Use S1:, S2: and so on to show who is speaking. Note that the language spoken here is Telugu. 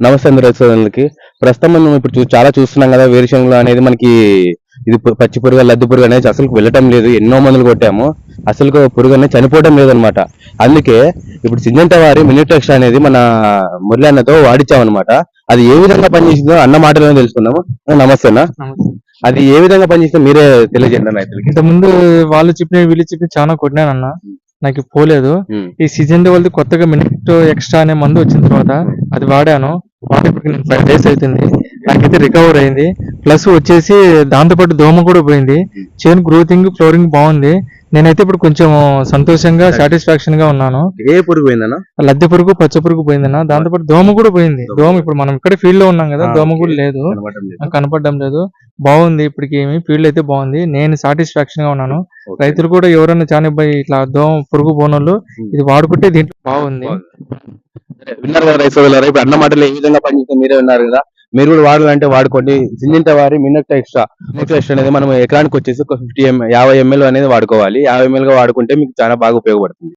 S1: నమస్తే అందరూ రైతులకి ప్రస్తుతం మనం ఇప్పుడు చాలా చూస్తున్నాం కదా వేరుశనగలు అనేది మనకి ఇది పచ్చి పురుగు లద్దు పురుగు అనేది అసలు వెళ్ళటం లేదు. ఎన్నో మందులు కొట్టాము. అసలు పురుగు అనేది చనిపోవడం లేదనమాట. అందుకే ఇప్పుడు సింజంట వారి మినిటెక్స్ అనేది మన మురళి అన్నతో వాడిచ్చామన్నమాట అది ఏ విధంగా పనిచేసిందో అన్న మాటలోనే తెలుసుకుందాము. అన్న, నమస్తే అన్న. అది ఏ విధంగా పనిచేసిందో మీరే తెలియజేయండి అన్న రైతులకి
S2: ఇంత ముందు వాళ్ళు చెప్పిన వీళ్ళు చెప్పిన చాలా కొట్టినానన్న నాకు పోలేదు. ఈ సీజన్ వాళ్ళది కొత్తగా మినిట్ ఎక్స్ట్రా అనే మందు వచ్చిన తర్వాత అది వాడాను. నేను ఫైవ్ డేస్ అవుతుంది నాకైతే రికవర్ అయింది. ప్లస్ వచ్చేసి దాంతోపాటు దోమ కూడా పోయింది. చేను గ్రోతింగ్ ఫ్లోరింగ్ బాగుంది. నేనైతే ఇప్పుడు కొంచెం సంతోషంగా సాటిస్ఫాక్షన్గా ఉన్నాను.
S1: ఏ పురుగు పోయిందన్న
S2: లద్దె పురుగు పచ్చ పురుగు పోయిందన్న దాంతోపాటు దోమ కూడా పోయింది. దోమ. ఇప్పుడు మనం ఇక్కడ ఫీల్డ్లో ఉన్నాం కదా దోమ. కూడా లేదు. కనపడడం లేదు. బాగుంది ఇప్పటికి ఏమి. ఫీల్డ్ అయితే బాగుంది. నేను సాటిస్ఫాక్షన్గా ఉన్నాను. రైతులు కూడా ఎవరైనా చాలా ఇట్లా దోమ పురుగు బోనోళ్ళు ఇది వాడుకుంటే దీంట్లో బాగుంది.
S1: విన్నారు కదా రైతు ఇప్పుడు అన్న మాటలు ఏ విధంగా పనిచేస్తే మీరే విన్నారు కదా? మీరు కూడా వాడాలంటే వాడుకోండి. సింజింత వారి మిన్నట్ ఎక్స్ట్రా. మిన్నెక్ట ఎక్స్ట్రా అనేది మనం ఎకరానికి వచ్చేసి ఒక ఫిఫ్టీ యాభై ఎంఎల్ అనేది వాడుకోవాలి. యాభై ఎంఎల్గా వాడుకుంటే మీకు చాలా బాగా ఉపయోగపడుతుంది.